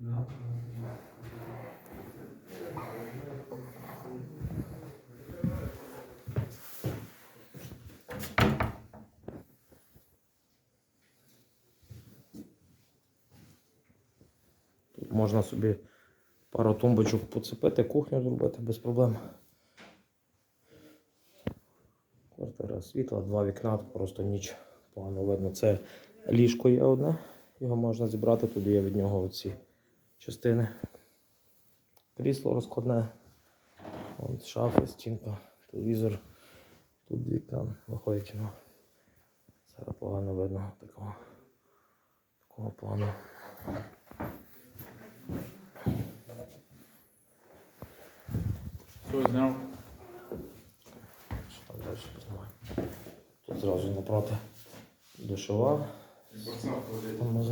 Тут можна собі пару тумбочок поцепити, кухню зробити без проблем. Квартира світла, два вікна, просто ніч погано видно. Це ліжко є одне, його можна зібрати, тут є від нього оці частини. Крісло розкладне, Вон шафи, стінка, телевізор. Тут вікна виходить. Ну, зараз погано видно такого, такого плану. Зняв. Що там далі познімаю? Тут зразу напроти душова. Там внизу.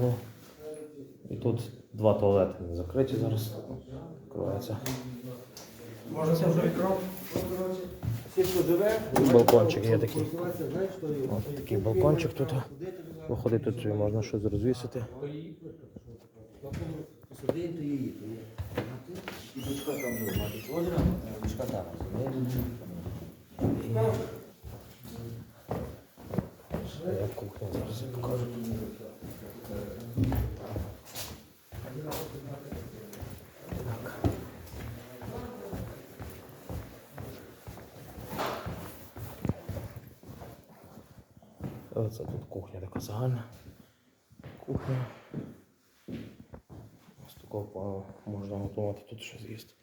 І тут два туалети не закриті зараз. Відкривається. Може це вже? Всі, Балкончик є такий. Ось такий балкончик тут. Виходить, тут можна щось розвісити. То її, то є. І дочка там буде, мати озеро, а дочка там. Я кухню зараз я покажу. Оце тут кухня така загальна. Кухня. Ось такого можна готувати тут щось їсти.